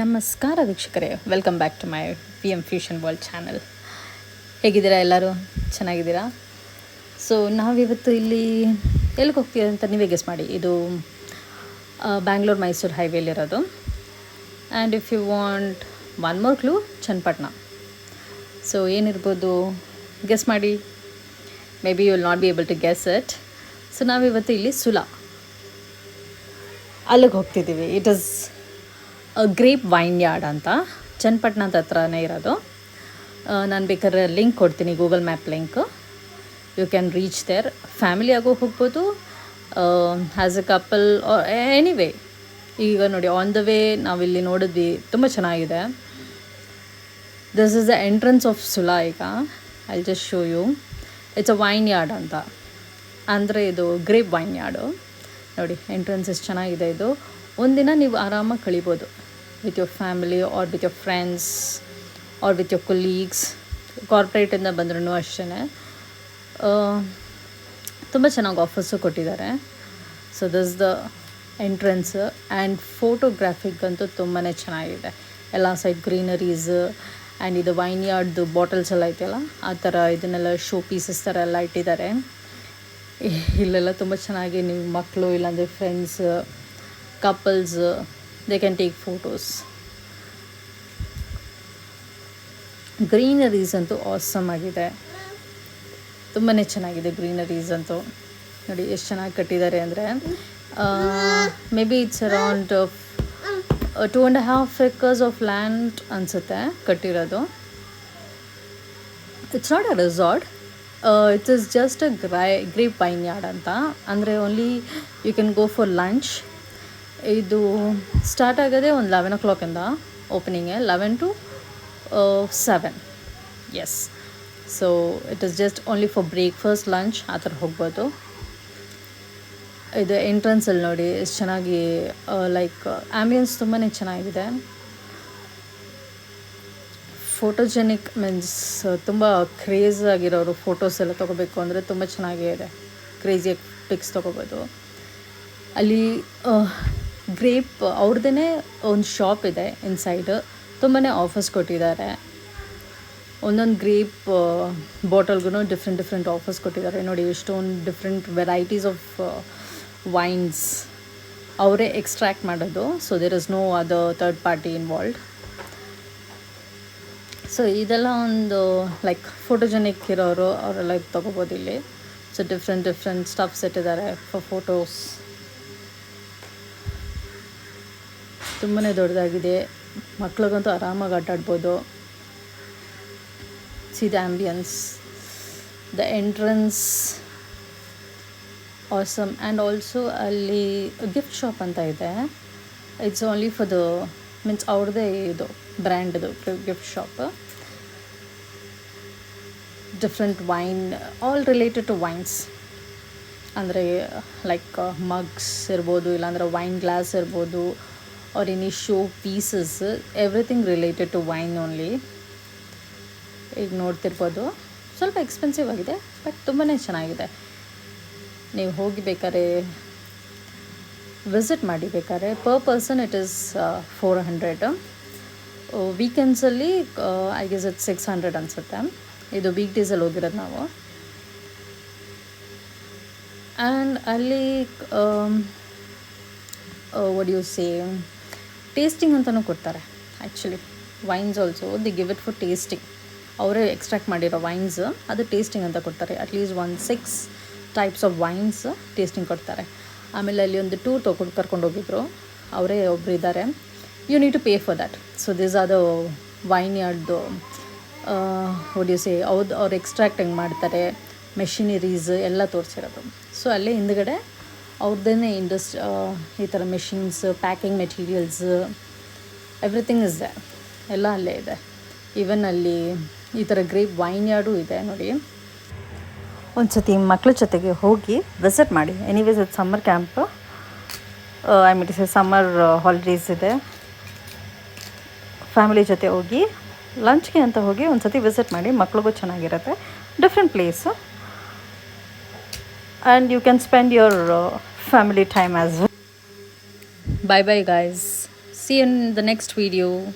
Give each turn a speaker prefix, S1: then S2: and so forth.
S1: ನಮಸ್ಕಾರ ವೀಕ್ಷಕರೇ. Welcome back to my P M fusion world channel ಹೇಗಿದ್ದೀರಾ ಎಲ್ಲರೂ? ಚೆನ್ನಾಗಿದ್ದೀರಾ? ಸೊ ನಾವಿವತ್ತು ಇಲ್ಲಿ ಎಲ್ಲಿಗೆ ಹೋಗ್ತೀವಿ ಅಂತ ನೀವೇ ಗೆಸ್ ಮಾಡಿ. ಇದು Bangalore Mysuru ಹೈವೇಲಿರೋದು and if you want one more clue Channapatna so ಏನಿರ್ಬೋದು? ಗೆಸ್ ಮಾಡಿ. Maybe you will not be able to guess it so ನಾವಿವತ್ತು ಇಲ್ಲಿ ಸುಲಾ ಅಲ್ಲಿಗೆ ಹೋಗ್ತಿದ್ದೀವಿ. It is grape wine yard ಅಂತ. ಚನ್ನಪಟ್ಟಣದ ಹತ್ರನೇ ಇರೋದು. ನಾನು ಬೇಕಾದ್ರೆ ಲಿಂಕ್ ಕೊಡ್ತೀನಿ, Google map link. You can reach there. Family ಆಗೋ ಹೋಗ್ಬೋದು. As a couple anyway. ಈಗ ನೋಡಿ, ಆನ್ ದ ವೇ ನಾವಿಲ್ಲಿ ನೋಡಿದ್ವಿ, ತುಂಬ ಚೆನ್ನಾಗಿದೆ. This is the entrance of Sula ಈಗ. I just show you. It's a wine yard ಅಂತ. ಅಂದರೆ ಇದು ಗ್ರೇಪ್ ವೈನ್ ಯಾರ್ಡು. ನೋಡಿ, ಎಂಟ್ರೆನ್ಸ್ ಎಷ್ಟು ಚೆನ್ನಾಗಿದೆ ಇದು. ಒಂದಿನ ನೀವು ಆರಾಮಾಗಿ ಕಳಿಬೋದು. With your family or with your friends or with your colleagues ಕಾರ್ಪೊರೇಟಿಂದ ಬಂದ್ರೂ ಅಷ್ಟೇ ತುಂಬ ಚೆನ್ನಾಗಿ ಆಫರ್ಸು ಕೊಟ್ಟಿದ್ದಾರೆ. So this the entrance and ಫೋಟೋಗ್ರಾಫಿಗಂತೂ ತುಂಬಾ ಚೆನ್ನಾಗಿದೆ. ಎಲ್ಲ ಸೈಡ್ ಗ್ರೀನರೀಸ್ ಆ್ಯಂಡ್ ಇದು ವೈನ್ ಯಾರ್ಡ್ದು ಬಾಟಲ್ಸ್ ಎಲ್ಲ ಐತೆಲ್ಲ, ಆ ಥರ ಇದನ್ನೆಲ್ಲ ಶೋ ಪೀಸಸ್ ಥರ ಎಲ್ಲ ಇಟ್ಟಿದ್ದಾರೆ. ಇಲ್ಲೆಲ್ಲ ತುಂಬ ಚೆನ್ನಾಗಿ ನೀವು ಮಕ್ಕಳು ಇಲ್ಲಾಂದರೆ friends couples they can take photos greeneries ಅಂತೂ ಆಸಮ್ ಆಗಿದೆ. ತುಂಬಾ ಚೆನ್ನಾಗಿದೆ ಗ್ರೀನರೀಸ್ ಅಂತೂ. ನೋಡಿ ಎಷ್ಟು ಚೆನ್ನಾಗಿ ಕಟ್ಟಿದ್ದಾರೆ ಅಂದರೆ maybe it's around two and half acres of land ಅನಿಸುತ್ತೆ ಕಟ್ಟಿರೋದು. It's not a resort it is just a ಗ್ರೈ grape wine yard ಅಂತ. ಅಂದರೆ only you can go for lunch ಇದು ಸ್ಟಾರ್ಟ್ ಆಗೋದೇ ಒಂದು ಲೆವೆನ್ ಓ ಕ್ಲಾಕಿಂದ ಓಪನಿಂಗೆ eleven to seven yes so it is just only for breakfast lunch ಆ ಥರ ಹೋಗ್ಬೋದು. ಇದು ಎಂಟ್ರೆನ್ಸಲ್ಲಿ ನೋಡಿ, ಎಷ್ಟು ಚೆನ್ನಾಗಿ ಲೈಕ್ ಆ್ಯಂಬಿಯನ್ಸ್ ತುಂಬಾ ಚೆನ್ನಾಗಿದೆ. ಫೋಟೋಜೆನಿಕ್ ಮೀನ್ಸ್ ತುಂಬ ಕ್ರೇಜ್ ಆಗಿರೋರು ಫೋಟೋಸ್ ಎಲ್ಲ ತೊಗೋಬೇಕು ಅಂದರೆ ತುಂಬ ಚೆನ್ನಾಗಿದೆ ಕ್ರೇಜಿಯಾಗಿ ಪಿಕ್ಸ್ ತೊಗೋಬೋದು. ಅಲ್ಲಿ ಗ್ರೇಪ್ ಅವ್ರದ್ದೇ ಒಂದು ಶಾಪ್ ಇದೆ ಇನ್ಸೈಡ್ ತುಂಬಾ ಆಫರ್ಸ್ ಕೊಟ್ಟಿದ್ದಾರೆ. ಒಂದೊಂದು ಗ್ರೇಪ್ ಬಾಟಲ್ಗೂ ಡಿಫ್ರೆಂಟ್ ಡಿಫ್ರೆಂಟ್ ಆಫರ್ಸ್ ಕೊಟ್ಟಿದ್ದಾರೆ. ನೋಡಿ, ಎಷ್ಟೊಂದು ಡಿಫ್ರೆಂಟ್ ವೆರೈಟೀಸ್ ಆಫ್ ವೈನ್ಸ್ ಅವರೇ ಎಕ್ಸ್ಟ್ರಾಕ್ಟ್ ಮಾಡೋದು. So there is no other third party involved so ಇದೆಲ್ಲ ಒಂದು ಲೈಕ್ ಫೋಟೋಜೆನಿಕ್ ಇರೋರು, ಅವರೆಲ್ಲ ತಗೋಬೋದು ಇಲ್ಲಿ. ಸೊ ಡಿಫ್ರೆಂಟ್ ಡಿಫ್ರೆಂಟ್ ಸ್ಟಫ್ಸ್ ಇಟ್ಟಿದ್ದಾರೆ ಫಾರ್ ಫೋಟೋಸ್ ತುಂಬಾ ದೊಡ್ಡದಾಗಿದೆ. ಮಕ್ಳಿಗಂತೂ ಆರಾಮಾಗಿ ಆಟ ಆಡ್ಬೋದು. See the ambience the entrance awesome and also ಅಲ್ಲಿ ಗಿಫ್ಟ್ ಶಾಪ್ ಅಂತ ಇದೆ. It's only for the means ಅವ್ರದ್ದೇ ಇದು, ಬ್ರ್ಯಾಂಡ್ದು gift shop different wine all related to wines ಅಂದರೆ ಲೈಕ್ ಮಗ್ಸ್ ಇರ್ಬೋದು, ಇಲ್ಲಾಂದ್ರೆ ವೈನ್ ಗ್ಲಾಸ್ ಇರ್ಬೋದು. Or any show pieces, everything related to wine only ಈಗ ನೋಡ್ತಿರ್ಬೋದು. ಸ್ವಲ್ಪ ಎಕ್ಸ್ಪೆನ್ಸಿವ್ ಆಗಿದೆ ಬಟ್ ತುಂಬಾ ಚೆನ್ನಾಗಿದೆ. ನೀವು ಹೋಗಿ ಬೇಕಾದ್ರೆ ವಿಸಿಟ್ ಮಾಡಿ ಬೇಕಾದ್ರೆ per person it is four hundred ವೀಕೆಂಡ್ಸಲ್ಲಿ I guess it six hundred ಅನಿಸುತ್ತೆ. ಇದು ವೀಕ್ ಡೇಸಲ್ಲಿ ಹೋಗಿರೋದು ನಾವು. ಆ್ಯಂಡ್ ಅಲ್ಲಿ ವಡ್ ಯು ಸೇ ಟೇಸ್ಟಿಂಗ್ ಅಂತಲೂ ಕೊಡ್ತಾರೆ. Actually wines also they give it for tasting ಅವರೇ ಎಕ್ಸ್ಟ್ರಾಕ್ಟ್ ಮಾಡಿರೋ ವೈನ್ಸ್ ಅದು ಟೇಸ್ಟಿಂಗ್ ಅಂತ ಕೊಡ್ತಾರೆ. At least one six types of wines tasting ಕೊಡ್ತಾರೆ. ಆಮೇಲೆ ಅಲ್ಲಿ ಒಂದು ಟೂರ್ ತೊಗೊಂಡು ಕರ್ಕೊಂಡು ಹೋಗಿದ್ರು. ಅವರೇ ಒಬ್ರು ಇದ್ದಾರೆ. You need to pay for that so this are the wine ಯಾರ್ಡ್ದು ಒಡ್ ಯು ಸೇ ಅವ್ದು, ಅವ್ರು ಎಕ್ಸ್ಟ್ರಾಕ್ಟ್ ಹೆಂಗೆ ಮಾಡ್ತಾರೆ ಮೆಷಿನರೀಸ್ ಎಲ್ಲ ತೋರಿಸಿರೋದು. ಸೊ ಅಲ್ಲೇ ಹಿಂದ್ಗಡೆ ಅವ್ರದ್ದೇ ಇಂಡಸ್ಟ್ ಈ ಥರ machines packing materials everything is there ಎಲ್ಲ ಅಲ್ಲೇ ಇದೆ. ಈವನ್ ಅಲ್ಲಿ ಈ ಥರ ಗ್ರೇಪ್ ವೈನ್ ಯಾರ್ಡು ಇದೆ ನೋಡಿ. ಒಂದು ಸತಿ ಮಕ್ಕಳ ಜೊತೆಗೆ ಹೋಗಿ ವಿಸಿಟ್ ಮಾಡಿ. ಎನಿವೇಸ್ ಇದು summer camp I mean summer holidays ಇದೆ. ಫ್ಯಾಮಿಲಿ ಜೊತೆ ಹೋಗಿ ಲಂಚ್ಗೆ ಅಂತ ಹೋಗಿ ಒಂದು ಸತಿ ವಿಸಿಟ್ ಮಾಡಿ. ಮಕ್ಳಿಗೂ ಚೆನ್ನಾಗಿರುತ್ತೆ. Different place and you can spend your family time as well. Bye bye, guys. See you in the next video.